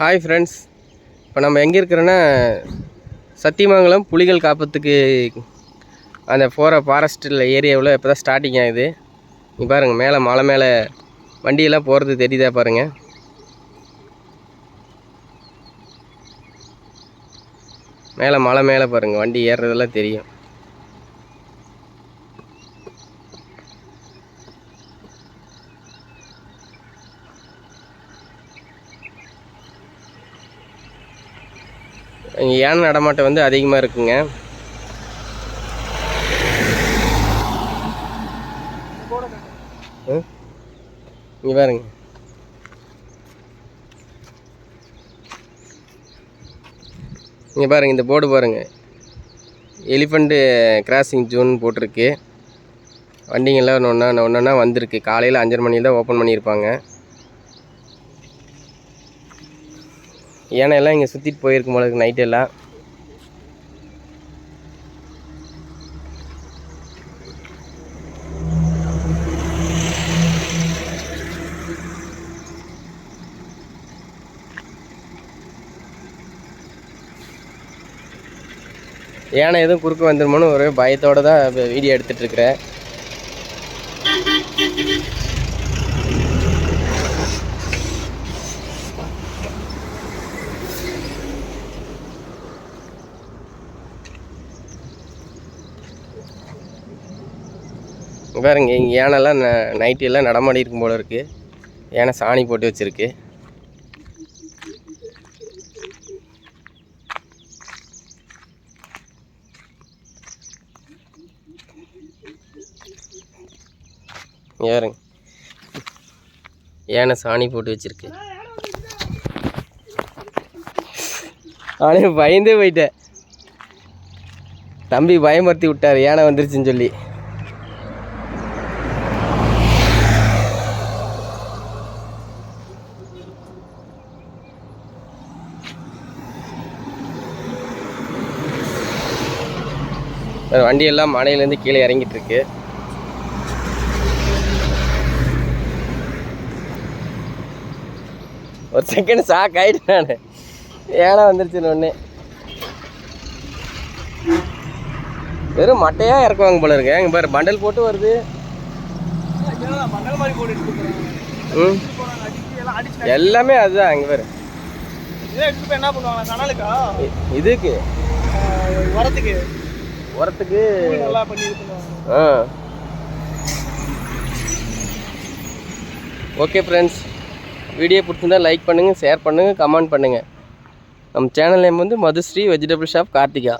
Hi friends இப்போ நம்ம எங்கே இருக்கிறோன்னா சத்தியமங்கலம் புலிகள் காப்பத்துக்கு அந்த போகிற ஃபாரஸ்ட்டில் ஏரியாவில் இப்போ தான் ஸ்டார்டிங் ஆகுது. நீ பாருங்கள் மேலே மலை மேலே வண்டியெல்லாம் போகிறது தெரியுதா பாருங்கள் மேலே மலை மேலே பாருங்கள் வண்டி ஏறுறதெல்லாம் தெரியும். யானை நடமாட்டம் வந்து அதிகமாக இருக்குங்க. இங்கே பாருங்க. இங்கே பாருங்க இந்த போர்டு பாருங்க. எலிஃபண்ட்டு கிராசிங் ஜோன் போட்டிருக்கு. வண்டிங்கெல்லாம் ஒன்று ஒன்றா ஒன்று ஒன்றா வந்திருக்கு. காலையில் அஞ்சரை மணியில் தான் ஓப்பன் பண்ணியிருப்பாங்க. யானையெல்லாம் இங்கே சுற்றிட்டு போயிருக்கும் போல இருக்கு நைட் எல்லாம். யானை எதுவும் குறுக்க வந்துருமோன்னு ஒரு பயத்தோட தான் வீடியோ எடுத்துகிட்ருக்குறேன் பாருங்க இங்கே யானைலாம் ந நைட்டியெல்லாம் நடமாடி இருக்கும் போல இருக்குது யானை சாணி போட்டு வச்சுருக்கு. இங்க யானை சாணி போட்டு வச்சுருக்கு. நானே பயந்தே போயிட்டேன் தம்பி பயமுறுத்தி விட்டார். யானை வந்துருச்சுன்னு சொல்லி. வண்டியெல்லாம் மலையிலேருந்து கீழே இறங்கிட்டு இருக்கு ஒரு செகண்ட் ஷாக் ஆயிட்டேன் நான். ஏன்னா வந்துருச்சுன்னு ஒன்று வெறும் மட்டையாக இறக்குவாங்க போல இருக்கு. இங்கே பாரு பண்டல் போட்டு வருது. ம். எல்லாம் அதுதான் இங்கே பாரு. இதுக்கு. உரத்துக்கு ஆ. ஓகே ஃப்ரெண்ட்ஸ் வீடியோ பிடிச்சிருந்தா லைக் பண்ணுங்கள் ஷேர் பண்ணுங்கள் கமெண்ட் பண்ணுங்கள் நம்ம சேனல் நேம் வந்து மதுஸ்ரீ வெஜிடபிள் ஷாப் கார்த்திகா.